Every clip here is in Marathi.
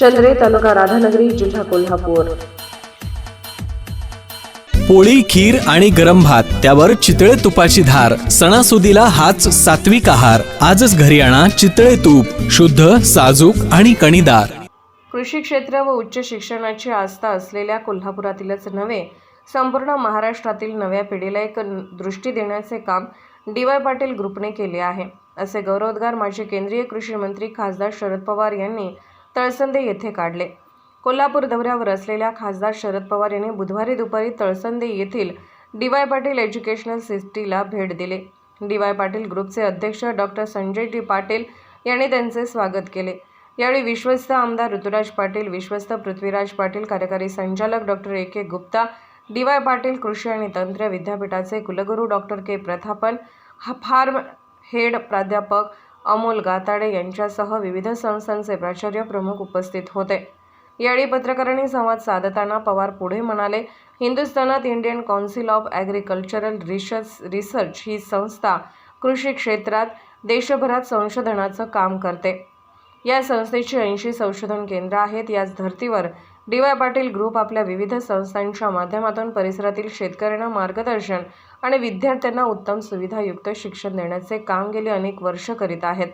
चंद्रे तालुका राधानगरी जिल्हा कोल्हापूर. पोळी खीर आणि गरम भात त्यावर चितळे तुपाची धार सणासुदीला हाच सात्विक आहार. आजच घरी आणा चितळे तूप शुद्ध साजूक आणि कणीदार. कृषी क्षेत्र व उच्च शिक्षणाची आस्था असलेल्या कोल्हापुरातीलच नव्हे संपूर्ण महाराष्ट्रातील नव्या पिढीला एक दृष्टी देण्याचे काम डी वाय पाटील ग्रुपने केले आहे. असे गौरवोद्गार माजी केंद्रीय कृषी मंत्री खासदार शरद पवार यांनी तळसंदे येथे काढले. कोल्हापूर दौऱ्यावर असलेल्या खासदार शरद पवार यांनी बुधवारी दुपारी तळसंदे येथील डी वाय पाटील एज्युकेशनल सिटीला भेट दिली. डी वाय पाटील ग्रुपचे अध्यक्ष डॉक्टर संजय टी पाटील यांनी त्यांचे स्वागत केले. यावेळी विश्वस्त आमदार ऋतुराज पाटील विश्वस्त पृथ्वीराज पाटील कार्यकारी संचालक doctor A. K. Gupta D Y Patil कृषी आणि तंत्र विद्यापीठाचे कुलगुरू doctor K. Prathapan farm head प्राध्यापक अमोल गाताडे यांच्यासह विविध संस्थांचे प्राचार्य प्रमुख उपस्थित होते. यावेळी पत्रकारांनी संवाद साधताना पवार पुढे म्हणाले हिंदुस्थानात Indian council of agricultural research research ही संस्था कृषी क्षेत्रात देशभरात संशोधनाचं काम करते. या संस्थेची ऐंशी संशोधन केंद्र आहेत. याच धर्तीवर डी वाय पाटील ग्रुप आपल्या विविध संस्थांच्या माध्यमातून परिसरातील शेतकऱ्यांना मार्गदर्शन आणि विद्यार्थ्यांना उत्तम सुविधायुक्त शिक्षण देण्याचे काम गेली अनेक वर्ष करीत आहेत.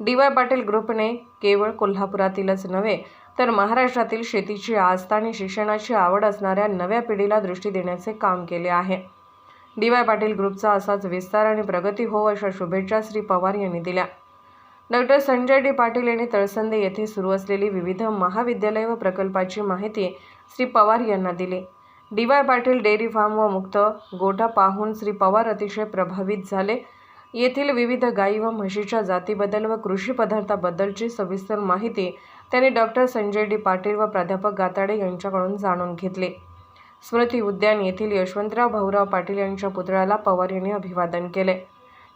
डी वाय पाटील ग्रुपने केवळ कोल्हापुरातीलच नव्हे तर महाराष्ट्रातील शेतीची आस्था आणि शिक्षणाची आवड असणाऱ्या नव्या पिढीला दृष्टी देण्याचे काम केले आहे. डी वाय पाटील ग्रुपचा असाच विस्तार आणि प्रगती हो अशा शुभेच्छा श्री पवार यांनी दिल्या. डॉक्टर संजय डी पाटील यांनी तळसंदे येथे सुरू असलेली विविध महाविद्यालय व प्रकल्पाची माहिती श्री पवार यांना दिली. D Y Patil dairy farm व मुक्त गोठा पाहून श्री पवार अतिशय प्रभावित झाले. येथील विविध गायी व म्हशीच्या जातीबद्दल व कृषी पदार्थाबद्दलची सविस्तर माहिती त्यांनी डॉक्टर संजय डी पाटील व प्राध्यापक गाताडे यांच्याकडून जाणून घेतली. स्मृती उद्यान येथील यशवंतराव भाऊराव पाटील यांच्या पुतळ्याला पवार यांनी अभिवादन केले.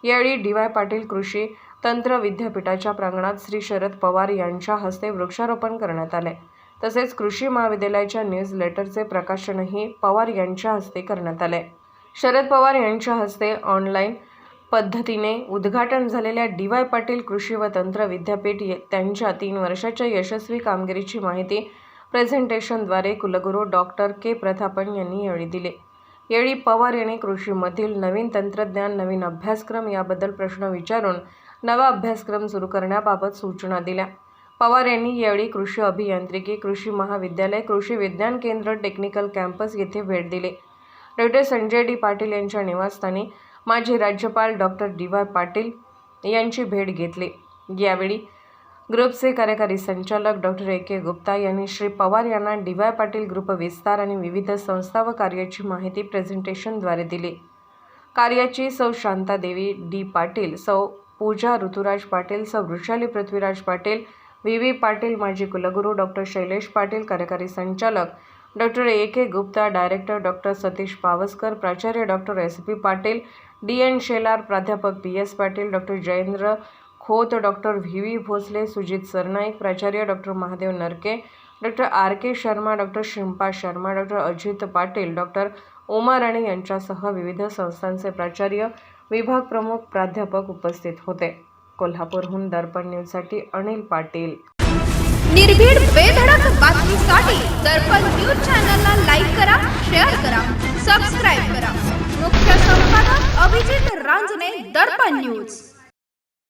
यावेळी डी वाय पाटील कृषी तंत्र विद्यापीठाच्या प्रांगणात श्री शरद पवार यांच्या हस्ते वृक्षारोपण करण्यात आले. तसेच कृषी महाविद्यालयाच्या न्यूज लेटरचे प्रकाशनही पवार यांच्या हस्ते करण्यात आले. शरद पवार यांच्या हस्ते ऑनलाईन पद्धतीने उद्घाटन झालेल्या डी वाय पाटील कृषी व तंत्र विद्यापीठ ये- त्यांच्या तीन वर्षाच्या यशस्वी कामगिरीची माहिती प्रेझेंटेशनद्वारे कुलगुरू डॉक्टर के. प्रथापन यांनी यावेळी दिली. यावेळी पवार यांनी कृषीमधील नवीन तंत्रज्ञान नवीन अभ्यासक्रम याबद्दल प्रश्न विचारून नवा अभ्यासक्रम सुरू करण्याबाबत सूचना दिल्या. पवार यांनी यावेळी कृषी अभियांत्रिकी कृषी महाविद्यालय कृषी विज्ञान केंद्र टेक्निकल कॅम्पस येथे भेट दिली. डॉक्टर संजय डी पाटील यांच्या निवासस्थानी माजी राज्यपाल डॉक्टर डी वाय पाटील यांची भेट घेतली. यावेळी ग्रुपचे कार्यकारी संचालक डॉक्टर ए के गुप्ता यांनी श्री पवार यांना डी वाय पाटील ग्रुप विस्तार आणि विविध संस्था व कार्याची माहिती प्रेझेंटेशनद्वारे दिली. कार्याची सौ शांतादेवी डी पाटील सौ पूजा ऋतुराज पाटील सौ वृषाली पृथ्वीराज पाटील व्ही. व्ही. पाटील माजी कुलगुरू डॉक्टर शैलेश पाटील कार्यकारी संचालक doctor A. K. Gupta director doctor Satish Pawaskar प्राचार्य doctor S. P. Patil D. N. Shelar प्राध्यापक B S. Patil doctor Jayendra Khot doctor V. V. Bhosale Sujit Sarnaik प्राचार्य doctor Mahadev Narke doctor R. K. Sharma doctor Shimpa Sharma doctor Ajit Patil doctor Uma Rane यांच्यासह विविध संस्थांचे प्राचार्य विभाग प्रमुख प्राध्यापक उपस्थित होते. कोल्हापूरहून दर्पण न्यूजसाठी अनिल पाटील. निर्भीड बेधडक बातमीसाठी दर्पण न्यूज चॅनलला लाईक करा शेअर करा सबस्क्राईब करा. मुख्य संपादक अभिजित रांजणे दर्पण न्यूज.